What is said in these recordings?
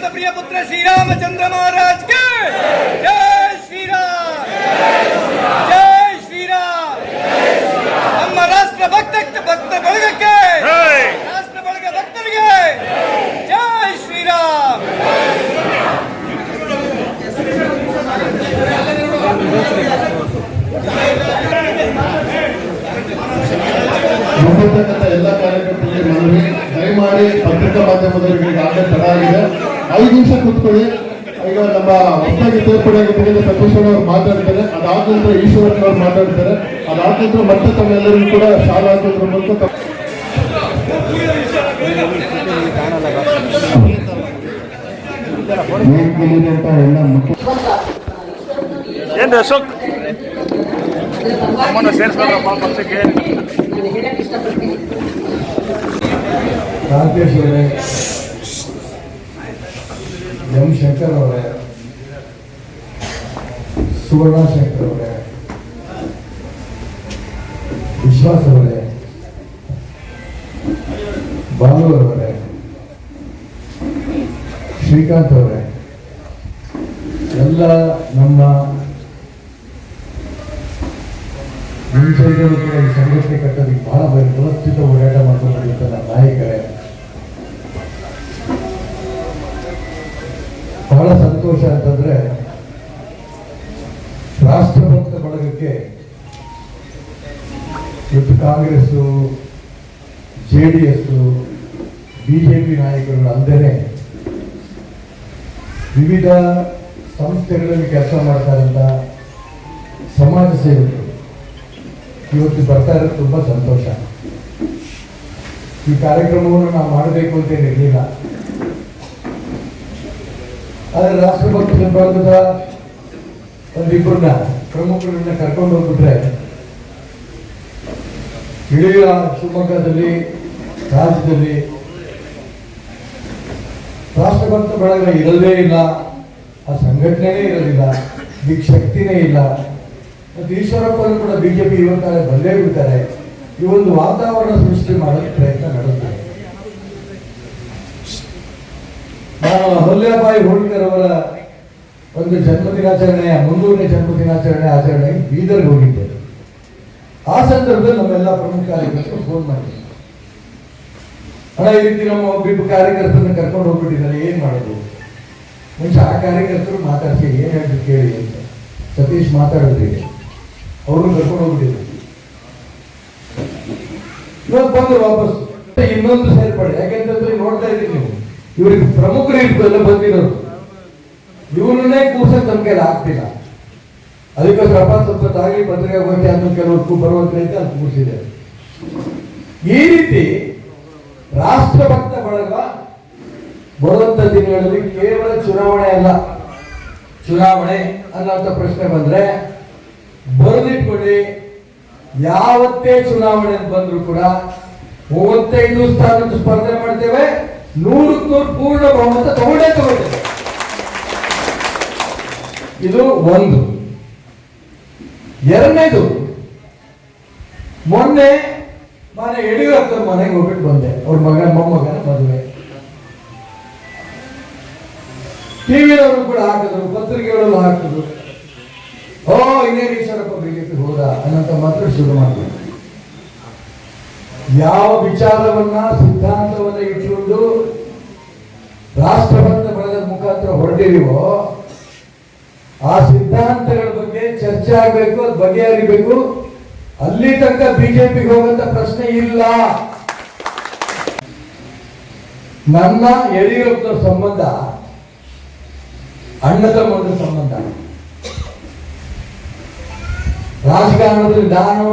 ಭಾರತ ಪ್ರಿಯ ಪುತ್ರ ಶ್ರೀರಾಮಚಂದ್ರ ಮಹಾರಾಜ್ಗೆ ಜೈ ಶ್ರೀರಾಮ್. ಜೈ ಶ್ರೀರಾಮ್. ನಮ್ಮ ರಾಷ್ಟ್ರ ಭಕ್ತ ಭಕ್ತ ಬಳಗಕ್ಕೆ ರಾಷ್ಟ್ರ ಬಳಗ ಭಕ್ತರಿಗೆ ಜೈ ಶ್ರೀರಾಮ್. ಎಲ್ಲ ಕಾರ್ಯಕರ್ತರಿಗೆ ಮನವಿ. ದಯಮಾಡಿ ಪತ್ರಿಕಾ ಮಾಧ್ಯಮದವರಿಗೆ ಈಗಾಗಲೇ ತಡ ಆಗಿದೆ. ಐದು ನಿಮಿಷ ಕೂತ್ಕೊಳ್ಳಿ. ಈಗ ನಮ್ಮ ಹೊಸದಾಗಿ ಸೇರ್ಪಡೆಯಾಗಿರ್ತಕ್ಕಂಥ ಸತೀಶ್ವರ ಅವರು ಮಾತಾಡ್ತಾರೆ. ಅದಾದ ನಂತರ ಈಶ್ವರನ್ ಅವರು ಮಾತಾಡ್ತಾರೆ. ಅದಾದ ನಂತರ ಮತ್ತೆ ತಮ್ಮೆಲ್ಲರಿಗೂ ಕೂಡ ಶಾಲಾ ಮೂಲಕ ಏನ್ ಅಶೋಕ್? ನಮ್ಮನ್ನು ಸೇರಿಸ್ಕೊಂಡ್ರಪ್ಪ ಪಕ್ಷಕ್ಕೆ. ಎಂ ಶಂಕರ್ ಅವರೇ ಸುವರ್ಣ ಶಂಕರ್ ಅವರೇ, ವಿಶ್ವಾಸ್ ಅವರೇ ಬಾಲು ಅವರೇ, ಶ್ರೀಕಾಂತ್ ಅವರೇ, ಎಲ್ಲ ನಮ್ಮ ಮುಂಚೆಗಳು ಕೂಡ ಈ ಕಟ್ಟೋದಕ್ಕೆ ಬಹಳ ವ್ಯವಸ್ಥಿತ ಹೋರಾಟ ಇವತ್ತು Congress, J D S BJP ನಾಯಕರು ಅಲ್ಲದೆ ವಿವಿಧ ಸಂಸ್ಥೆಗಳಲ್ಲಿ ಕೆಲಸ ಮಾಡ್ತಾರಂಥ ಸಮಾಜ ಸೇವಕರು. ಇವತ್ತು ಬರ್ತಾ ಇರೋದು ತುಂಬಾ ಸಂತೋಷ. ಈ ಕಾರ್ಯಕ್ರಮವನ್ನು ನಾವು ಮಾಡಬೇಕು ಅಂತ ಇರಲಿಲ್ಲ. ಆದರೆ ರಾಷ್ಟ್ರಪತಿ ವಿಭಾಗದ ಒಂದಿಬ್ಬರನ್ನ ಪ್ರಮುಖರನ್ನ ಕರ್ಕೊಂಡು ಹೋಗ್ಬಿಟ್ರೆ ಇಡೀ ಶಿವಮೊಗ್ಗದಲ್ಲಿ, ರಾಜ್ಯದಲ್ಲಿ ರಾಷ್ಟ್ರಭಕ್ತ ಬಳಗ ಇರಲೇ ಇಲ್ಲ, ಆ ಸಂಘಟನೆನೇ ಇರಲಿಲ್ಲ ದಿಕ್ ಶಕ್ತಿನೇ ಇಲ್ಲ. ಮತ್ತು ಈಶ್ವರಪ್ಪನೂ ಕೂಡ ಬಿಜೆಪಿ ಇವತ್ತಾರೆ ಬಂದೇ ಬಿಡ್ತಾರೆ. ಈ ಒಂದು ವಾತಾವರಣ ಸೃಷ್ಟಿ ಮಾಡಲು ಪ್ರಯತ್ನ ನಡೆಸ್ತಾರೆ. ನಾನು ಅಹಲ್ಯಾಬಾಯಿ ಹೋಳ್ಕರ್ ಅವರ ಒಂದು ಜನ್ಮದಿನಾಚರಣೆಯ ಮುನ್ನೂರನೇ ಜನ್ಮದಿನಾಚರಣೆ ಆಚರಣೆ ಬೀದರ್ಗೆ ಹೋಗಿದ್ದೆ ಆ ಸಂದರ್ಭದಲ್ಲಿ ನಮ್ಮೆಲ್ಲ ಪ್ರಮುಖ ಕಾರ್ಯಕರ್ತರು ಫೋನ್ ಮಾಡಿದ್ರು. ಅಣ್ಣ, ಈ ರೀತಿ ನಮ್ಮ ಒಬ್ಬಿಬ್ಬ ಕಾರ್ಯಕರ್ತರನ್ನ ಕರ್ಕೊಂಡು ಹೋಗ್ಬಿಟ್ಟಿದ್ದಾರೆ, ಏನ್ ಮಾಡೋದು? ಮುಂಚೆ ಆ ಕಾರ್ಯಕರ್ತರು ಮಾತಾಡಿಸಿ ಏನ್ ಹೇಳ್ಬೇಕು ಕೇಳಿ ಅಂತ. ಸತೀಶ್ ಮಾತಾಡಿದ್ರಿ ಅವರು ಕರ್ಕೊಂಡು ಹೋಗ್ಬಿಟ್ಟಿದ್ರು. ಇವತ್ತು ಬಂದು ವಾಪಸ್. ಇನ್ನೊಂದು ಸೇರ್ಪಡೆ. ಯಾಕೆಂತಂದ್ರೆ ನೋಡ್ತಾ ಇದ್ದೀನಿ ನೀವು. ಇವ್ರಿಗೆ ಪ್ರಮುಖರು ಇರ್ಬಲ್ಲ ಬಂದಿರೋರು. ಇವನನ್ನೇ ಕೂರ್ಸಕ್ ನಮ್ಗೆ ಆಗ್ತಿಲ್ಲ. ಅದಕ್ಕೋಸ್ಕರ ಸ್ವಲ್ಪ ತಾಗಿ ಪತ್ರಿಕಾ ಗೋಷ್ಠಿ ಅಂತ ಕೆಲವರು ಬರುವಂತೆ ಅಂತ ಕೂರಿಸಿದೆ ಈ ರೀತಿ ರಾಷ್ಟ್ರಭಕ್ತ ಬಳಗ ಬರುವಂತ ದಿನಗಳಲ್ಲಿ ಕೇವಲ ಚುನಾವಣೆ ಅಲ್ಲ. ಚುನಾವಣೆ ಅನ್ನೋಂಥ ಪ್ರಶ್ನೆ ಬಂದ್ರೆ ಬರೆದಿಟ್ಕೊಳ್ಳಿ. ಯಾವತ್ತೇ ಚುನಾವಣೆ ಬಂದ್ರು ಕೂಡ ಮೂವತ್ತೈದು ಸ್ಥಾನದ ಸ್ಪರ್ಧೆ ಮಾಡ್ತೇವೆ. ನೂರಕ್ಕೆ ನೂರು ಪೂರ್ಣ ಬಹುಮತ ತಗೊಂಡೇ ತಗೊಳ್ತೇವೆ. ಇದು ಒಂದು. ಎರಡನೇದು, ಮೊನ್ನೆ ಮನೆ ಯಡಿಯೂರಪ್ಪನ ಮನೆಗೆ ಹೋಗ್ಬಿಟ್ಟು ಬಂದೆ, ಅವ್ರ ಮಗನ ಮೊಮ್ಮಗನ ಮದುವೆ. ಟಿವಿಯವರು ಕೂಡ ಹಾಕಿದ್ರು, ಪತ್ರಿಕೆಗಳಲ್ಲೂ ಹಾಕಿದ್ರು. ಓ, ಇನ್ನೇನು ಈಶ್ವರಪ್ಪ ಬಿಜೆಪಿ ಹೋದ ಅನ್ನಂತ ಮಾತ್ರ ಶುರು ಮಾಡಿದ್ರು. ಯಾವ ವಿಚಾರವನ್ನ ಸಿದ್ಧಾಂತವನ್ನ ಇಟ್ಕೊಂಡು ರಾಷ್ಟ್ರಭಕ್ತ ಬಳದ ಮುಖಾಂತರ ಹೊರಟಿರಿವೋ ಆ ಬಗ್ಗೆ ಆಗಬೇಕು, ಅದು ಬಗೆಹರಿಬೇಕು. ಅಲ್ಲಿ ತನಕ ಬಿಜೆಪಿಗೆ ಹೋಗುವಂತ ಪ್ರಶ್ನೆ ಇಲ್ಲ. ನನ್ನ ಯಡಿಯೂರಪ್ಪ ಸಂಬಂಧ, ಅಣ್ಣ ತಮ್ಮನ ಸಂಬಂಧ, ರಾಜಕಾರಣದಲ್ಲಿ ನಾನು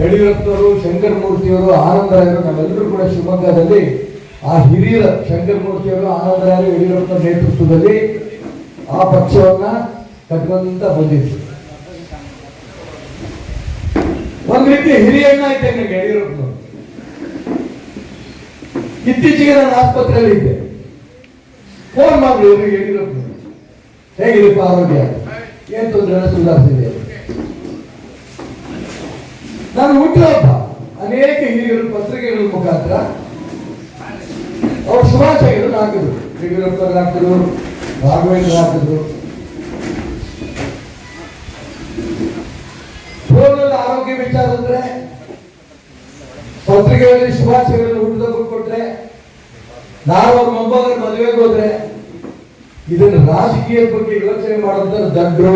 ಯಡಿಯೂರಪ್ಪನವರು ಶಂಕರ್ ಮೂರ್ತಿಯವರು ಆನಂದರಾಯರು, ನಾವೆಲ್ಲರೂ ಕೂಡ ಶಿವಮೊಗ್ಗದಲ್ಲಿ, ಆ ಹಿರಿಯರ ಶಂಕರ್ ಮೂರ್ತಿಯವರು ಆನಂದರಾಯರು ಯಡಿಯೂರಪ್ಪನ ನೇತೃತ್ವದಲ್ಲಿ ಆ ಪಕ್ಷವನ್ನ ಕಟ್ಕೊಂತ ಬಂದಿದ್ರು ಒಂದ್ ರೀತಿ ಹಿರಿಯಣ್ಣ ಇದ್ದಂಗೆ ಯಡಿಯೂರಪ್ಪನವರು ಇತ್ತೀಚೆಗೆ ನಾನು ಆಸ್ಪತ್ರೆಯಲ್ಲಿ ಇದ್ದೆ. ಫೋನ್ ಮಾಡಿ ಯಡಿಯೂರಪ್ಪನವರು ಹೇಗಿದೆಪ್ಪ ಆರೋಗ್ಯ? ಏನ್ ತೊಂದರೆ ಸುಧಾರಿಸಿದೆ ನಾನು ಹುಟ್ಟುಹಬ್ಬ ಅನೇಕ ಹಿರಿಯರು ಪತ್ರಿಕೆಗಳ ಮುಖಾಂತರ ಅವ್ರು ಶುಭಾಶಯಗಳನ್ನು ಹಾಕಿದ್ರು. ಯಡಿಯೂರಪ್ಪ ಹಾಕಿದ್ರು ರಾಘವೇಂದ್ರ ಹಾಕಿದ್ರು. ಆರೋಗ್ಯ ವಿಚಾರ ಅಂದ್ರೆ ಪತ್ರಿಕೆಯಲ್ಲಿ ಶುಭಾಶಯಗಳನ್ನು ಹುಟ್ಟಿದ ಕೊಟ್ರೆ ನಾವು ಅವ್ರ ಮೊಮ್ಮಗನ ಮದುವೆಗೆ ಹೋದ್ರೆ, ಇದನ್ನು ರಾಜಕೀಯದ ಬಗ್ಗೆ ಯೋಚನೆ ಮಾಡುವಂತ ದಡ್ರು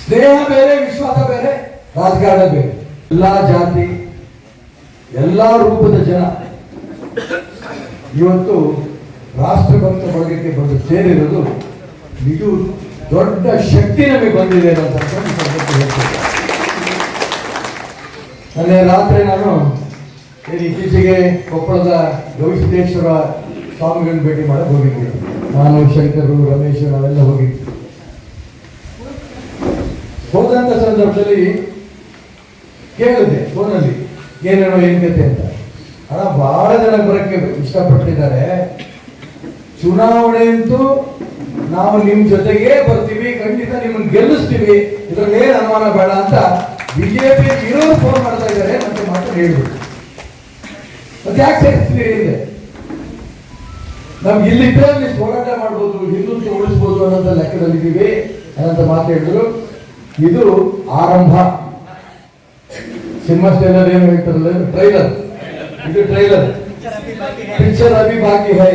ಸ್ನೇಹ ಬೇರೆ, ವಿಶ್ವಾಸ ಬೇರೆ, ರಾಜಕಾರಣ ಬೇರೆ. ಎಲ್ಲಾ ಜಾತಿ, ಎಲ್ಲಾ ರೂಪದ ಜನ. ಇವತ್ತು ರಾಷ್ಟ್ರಭಕ್ತ ಬಳಗಕ್ಕೆ ಬಂದು ಸೇರಿರೋದು ಇದು ದೊಡ್ಡ ಶಕ್ತಿ ನಮಗೆ ಬಂದಿದೆ ಅಂತ ಮೊನ್ನೆ ರಾತ್ರಿ ನಾನು ಇತ್ತೀಚೆಗೆ ಕೊಪ್ಪಳದ ಗವಿಸಿದ್ದೇಶ್ವರ ಸ್ವಾಮಿಗಳನ್ನ ಭೇಟಿ ಮಾಡಕ್ಕೆ ಹೋಗಿದ್ದೆ. ನಾನು, ಶಂಕರು, ರಮೇಶ್ ನಾವೆಲ್ಲ ಹೋಗಿದ್ದೆ ಹೋದಂಥ ಸಂದರ್ಭದಲ್ಲಿ ಕೇಳಿದೆ ಫೋನಲ್ಲಿ, ಏನೇನೋ, ಏನ್ ಕತೆ ಅಂತ. ಹಣ ಬಹಳ ಜನ ಬರಕ್ಕೆ ಇಷ್ಟಪಟ್ಟಿದ್ದಾರೆ. ಚುನಾವಣೆ ಅಂತೂ ನಾವು ನಿಮ್ಮ ಜೊತೆಗೇ ಬರ್ತೀವಿ, ಖಂಡಿತ ನಿಮ್ಮನ್ನು ಗೆಲ್ಲಿಸ್ತೀವಿ. ಇದ್ರಲ್ಲಿ ಏನು ಅನುಮಾನ ಬೇಡ ಅಂತ ಬಿಜೆಪಿ ಇರೋರು ಫೋನ್ ಮಾಡ್ತಾ ಇದ್ದಾರೆ, ಮತ್ತೆ ಮಾತು ಹೇಳ್ಬೇಕು. ಮತ್ತೆ ಯಾಕೆ ಸೇರಿಸ್ತೀವಿ ನಮ್ಗೆ ಇಲ್ಲಿದ್ರೆ ಅಲ್ಲಿ ಹೋರಾಟ ಮಾಡ್ಬೋದು ಹಿಂದುತ್ವ ಉಳಿಸ್ಬೋದು ಅನ್ನೋಂಥ ಲೆಕ್ಕದಲ್ಲಿದ್ದೀವಿ ಅನ್ನೋಂಥ ಮಾತು ಹೇಳಿದ್ರು. ಇದು ಆರಂಭ. ಸಿಂಹಸ್ಥೆಲ್ಲರ್ ಏನು ಹೇಳ್ತಾರಲ್ಲ ಟ್ರೈಲರ್ ಇದು ಟ್ರೈಲರ್ ಪಿಕ್ಚರ್ ಅಭಿ ಬಾಕಿ ಹೈ.